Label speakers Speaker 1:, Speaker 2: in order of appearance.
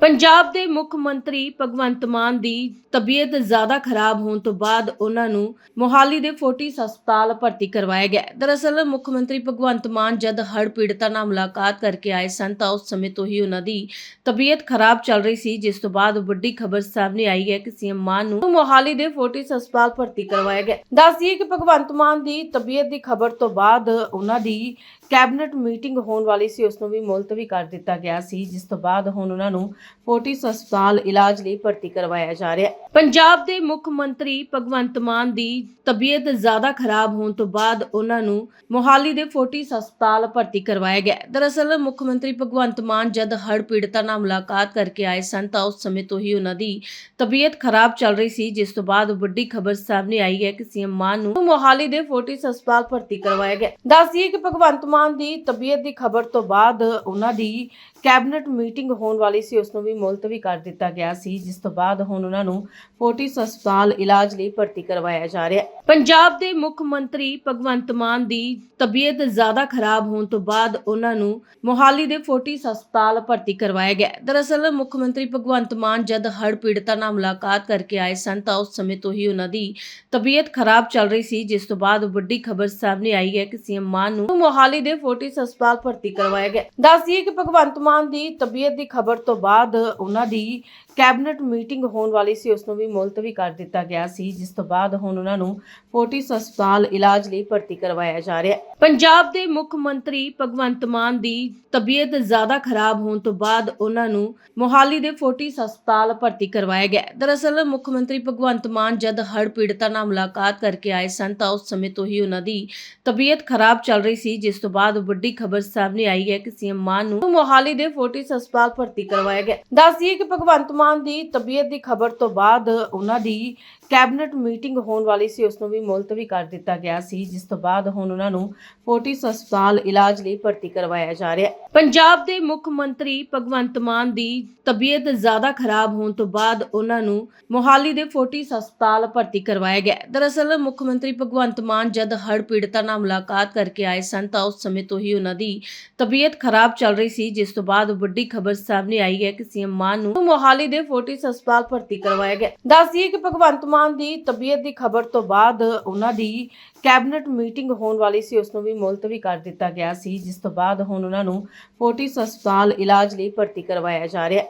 Speaker 1: ਪੰਜਾਬ ਦੇ ਮੁੱਖ ਮੰਤਰੀ ਭਗਵੰਤ ਮਾਨ ਦੀ ਤਬੀਅਤ ਜ਼ਿਆਦਾ ਖਰਾਬ ਹੋਣ ਤੋਂ ਬਾਅਦ ਉਹਨਾਂ ਨੂੰ ਮੋਹਾਲੀ ਦੇ ਫੋਰਟਿਸ ਹਸਪਤਾਲ ਭਰਤੀ ਕਰਵਾਇਆ ਗਿਆ ਦਰਅਸਲ, ਮੁੱਖ ਮੰਤਰੀ ਭਗਵੰਤ ਮਾਨ ਜਦ ਹੜ੍ਹ ਪੀੜਤਾਂ ਨਾਲ ਮੁਲਾਕਾਤ ਕਰਕੇ ਆਏ ਸਨ ਤਾਂ ਉਸ ਸਮੇਂ ਤੋਂ ਹੀ ਉਹਨਾਂ ਦੀ ਤਬੀਅਤ ਖਰਾਬ ਚੱਲ ਰਹੀ ਸੀ, ਜਿਸ ਤੋਂ ਬਾਅਦ ਵੱਡੀ ਖਬਰ ਸਾਹਮਣੇ ਆਈ ਹੈ ਕਿ ਸੀਐਮ ਮਾਨ ਨੂੰ ਮੋਹਾਲੀ ਦੇ ਫੋਰਟਿਸ ਹਸਪਤਾਲ ਭਰਤੀ ਕਰਵਾਇਆ ਗਿਆ ਹੈ। ਕਿ ਭਗਵੰਤ ਮਾਨ ਦੀ ਤਬੀਅਤ ਦੀ ਖਬਰ ਤੋਂ ਬਾਅਦ ਉਹਨਾਂ ਦੀ ਕੈਬਨਿਟ ਮੀਟਿੰਗ ਹੋਣ ਵਾਲੀ ਸੀ, ਉਸ ਨੂੰ ਵੀ ਮੁਲਤਵੀ ਕਰ ਦਿੱਤਾ ਗਿਆ ਸੀ, ਜਿਸ ਤੋਂ ਬਾਅਦ ਹੁਣ ਉਹਨਾਂ ਨੂੰ ਫੋਰਟਿਸ ਹਸਪਤਾਲ ਇਲਾਜ ਲਈ ਭਰਤੀ ਕਰਵਾਇਆ ਜਾ ਰਿਹਾ ਹੈ ਪੰਜਾਬ ਦੇ ਮੁੱਖ ਮੰਤਰੀ ਭਗਵੰਤ ਮਾਨ ਦੀ ਤਬੀਅਤ ਜ਼ਿਆਦਾ ਖਰਾਬ ਹੋਣ ਤੋਂ ਬਾਅਦ ਉਹਨਾਂ ਨੂੰ ਮੋਹਾਲੀ ਦੇ ਫੋਰਟਿਸ ਹਸਪਤਾਲ ਭਰਤੀ ਕਰਵਾਇਆ ਗਿਆ ਦਰਅਸਲ, ਮੁੱਖ ਮੰਤਰੀ ਭਗਵੰਤ ਮਾਨ ਜਦ ਹੜ੍ਹ ਪੀੜਤਾਂ ਨਾਲ ਮੁਲਾਕਾਤ ਕਰਕੇ ਆਏ ਸਨ, ਤਾਂ ਉਸ ਸਮੇਂ ਤੋਂ ਹੀ ਉਹਨਾਂ ਦੀ ਤਬੀਅਤ ਖਰਾਬ ਚੱਲ ਰਹੀ ਸੀ, ਜਿਸ ਤੋਂ ਬਾਅਦ ਵੱਡੀ ਖਬਰ ਸਾਹਮਣੇ ਆਈ ਹੈ ਕਿ ਸੀਐਮ ਮਾਨ ਨੂੰ ਮੋਹਾਲੀ ਦੇ ਫੋਰਟਿਸ ਹਸਪਤਾਲ ਭਰਤੀ ਕਰਵਾਇਆ ਗਿਆ ਹੈ। ਕਿ ਭਗਵੰਤ ਮਾਨ ਦੀ ਤਬੀਅਤ ਦੀ ਖਬਰ ਤੋਂ ਬਾਅਦ ਉਹਨਾਂ ਦੀ ਕੈਬਨਿਟ ਮੀਟਿੰਗ ਹੋਣ ਵਾਲੀ ਸੀ ਉਸ ਨੂੰ ਵੀ ਮੁਲਤਵੀ ਕਰ ਦਿੱਤਾ ਗਿਆ ਸੀ, ਜਿਸ ਤੋਂ ਬਾਅਦ ਹੁਣ ਉਹਨਾਂ ਨੂੰ ਫੋਰਟਿਸ ਹਸਪਤਾਲ ਇਲਾਜ ਲਈ ਭਰਤੀ ਕਰਵਾਇਆ ਜਾ ਰਿਹਾ ਹੈ ਪੰਜਾਬ ਦੇ ਮੁੱਖ ਮੰਤਰੀ ਭਗਵੰਤ ਮਾਨ ਦੀ ਤਬੀਅਤ ਜ਼ਿਆਦਾ ਖਰਾਬ ਹੋਣ ਤੋਂ ਬਾਅਦ ਉਹਨਾਂ ਨੂੰ ਮੋਹਾਲੀ ਦੇ ਫੋਰਟਿਸ ਹਸਪਤਾਲ ਭਰਤੀ ਕਰਵਾਇਆ ਗਿਆ ਦਰਅਸਲ, ਮੁੱਖ ਮੰਤਰੀ ਭਗਵੰਤ ਮਾਨ ਜਦ ਹੜ੍ਹ ਪੀੜਤਾਂ ਨਾਲ ਮੁਲਾਕਾਤ ਕਰਕੇ ਆਏ ਸਨ, ਤਾਂ ਉਸ ਸਮੇਂ ਤੋਂ ਹੀ ਉਹਨਾਂ ਦੀ ਤਬੀਅਤ ਖਰਾਬ ਚੱਲ ਰਹੀ ਸੀ, ਜਿਸ ਤੋਂ ਬਾਅਦ ਵੱਡੀ ਖਬਰ ਸਾਹਮਣੇ ਆਈ ਹੈ ਕਿ ਸੀਐਮ ਮਾਨ ਨੂੰ ਮੋਹਾਲੀ ਦੇ ਫੋਰਟਿਸ ਹਸਪਤਾਲ ਭਰਤੀ ਕਰਵਾਇਆ ਗਿਆ ਹੈ। ਕਿ ਭਗਵੰਤ ਮਾਨ ਦੀ ਤਬੀਅਤ ਦੀ ਖਬਰ ਤੋਂ ਬਾਅਦ ਉਹਨਾਂ ਦੀ ਕੈਬਨਿਟ ਮੀਟਿੰਗ ਹੋਣ ਵਾਲੀ ਸੀ ਉਸ ਨੂੰ ਵੀ ਮੁਲਤਵੀ ਕਰ ਦਿੱਤਾ ਗਿਆ ਸੀ, ਜਿਸ ਤੋਂ ਬਾਅਦ ਹੁਣ ਉਹਨਾਂ ਨੂੰ ਫੋਰਟਿਸ ਹਸਪਤਾਲ ਇਲਾਜ ਲਈ ਭਰਤੀ ਕਰਵਾਇਆ ਜਾ ਰਿਹਾ ਹੈ। ਪੰਜਾਬ ਦੇ ਮੁੱਖ ਮੰਤਰੀ ਭਗਵੰਤ ਮਾਨ ਦੀ ਤਬੀਅਤ ਜ਼ਿਆਦਾ ਖਰਾਬ ਹੋਣ ਤੋਂ ਬਾਅਦ ਉਹਨਾਂ ਨੂੰ ਮੋਹਾਲੀ ਦੇ ਫੋਰਟਿਸ ਹਸਪਤਾਲ ਭਰਤੀ ਕਰਵਾਇਆ ਗਿਆ ਦਰਅਸਲ, ਮੁੱਖ ਮੰਤਰੀ ਭਗਵੰਤ ਮਾਨ ਜਦ ਹੜ੍ਹ ਪੀੜਤਾਂ ਨਾਲ ਮੁਲਾਕਾਤ ਕਰਕੇ ਆਏ ਸਨ, ਤਾਂ ਉਸ ਸਮੇਂ ਤੋਂ ਹੀ ਉਹਨਾਂ ਦੀ ਤਬੀਅਤ ਖਰਾਬ ਚੱਲ ਰਹੀ ਸੀ, ਜਿਸ ਤੋਂ ਬਾਅਦ ਵੱਡੀ ਖਬਰ ਸਾਹਮਣੇ ਆਈ ਹੈ ਕਿ ਸੀਐਮ ਮਾਨ ਨੂੰ ਮੋਹਾਲੀ ਦੇ ਫੋਰਟਿਸ ਹਸਪਤਾਲ ਭਰਤੀ ਕਰਵਾਇਆ ਗਿਆ ਹੈ। ਕਿ ਭਗਵੰਤ ਮਾਨ ਦੀ ਤਬੀਅਤ ਦੀ ਖਬਰ ਤੋਂ ਬਾਅਦ ਉਹਨਾਂ ਦੀ ਕੈਬਨਿਟ ਮੀਟਿੰਗ ਹੋਣ ਵਾਲੀ ਸੀ, ਉਸ ਨੂੰ ਵੀ ਮੁਲਤਵੀ ਕਰ ਦਿੱਤਾ ਗਿਆ ਸੀ, ਜਿਸ ਤੋਂ ਬਾਅਦ ਹੁਣ ਉਹਨਾਂ ਨੂੰ ਫੋਰਟਿਸ ਹਸਪਤਾਲ ਇਲਾਜ ਲਈ ਭਰਤੀ ਕਰਵਾਇਆ ਜਾ ਰਿਹਾ ਹੈ ਪੰਜਾਬ ਦੇ ਮੁੱਖ ਮੰਤਰੀ ਭਗਵੰਤ ਮਾਨ ਦੀ ਤਬੀਅਤ ਜ਼ਿਆਦਾ ਖਰਾਬ ਹੋਣ ਤੋਂ ਬਾਅਦ ਉਹਨਾਂ ਨੂੰ ਮੋਹਾਲੀ ਦੇ ਫੋਰਟਿਸ ਹਸਪਤਾਲ ਭਰਤੀ ਕਰਵਾਇਆ ਗਿਆ ਦਰਅਸਲ, ਮੁੱਖ ਮੰਤਰੀ ਭਗਵੰਤ ਮਾਨ ਜਦ ਹੜ੍ਹ ਪੀੜਤਾਂ ਨਾਲ ਮੁਲਾਕਾਤ ਕਰਕੇ ਆਏ ਸਨ, ਤਾਂ ਉਸ ਸਮੇਂ ਤੋਂ ਹੀ ਉਹਨਾਂ ਦੀ ਤਬੀਅਤ ਖਰਾਬ ਚੱਲ ਰਹੀ ਸੀ, ਜਿਸ ਤੋਂ ਬਾਅਦ ਵੱਡੀ ਖਬਰ ਸਾਹਮਣੇ ਆਈ ਹੈ ਕਿ ਸੀਐਮ ਮਾਨ ਨੂੰ ਮੋਹਾਲੀ ਦੇ ਫੋਰਟਿਸ ਹਸਪਤਾਲ ਭਰਤੀ ਕਰਵਾਇਆ ਗਿਆ ਹੈ। ਕਿ ਭਗਵੰਤ ਮਾਨ ਦੀ ਤਬੀਅਤ ਦੀ ਖਬਰ ਤੋਂ ਬਾਅਦ ਉਹਨਾਂ ਦੀ ਕੈਬਨਿਟ ਮੀਟਿੰਗ ਹੋਣ ਵਾਲੀ ਸੀ, ਉਸ ਨੂੰ ਵੀ ਮੁਲਤਵੀ ਕਰ ਦਿੱਤਾ ਗਿਆ ਸੀ, ਜਿਸ ਤੋਂ ਬਾਅਦ ਹੁਣ ਉਹਨਾਂ ਨੂੰ ਫੋਰਟਿਸ ਹਸਪਤਾਲ ਇਲਾਜ ਲਈ ਭਰਤੀ ਕਰਵਾਇਆ ਜਾ ਰਿਹਾ ਹੈ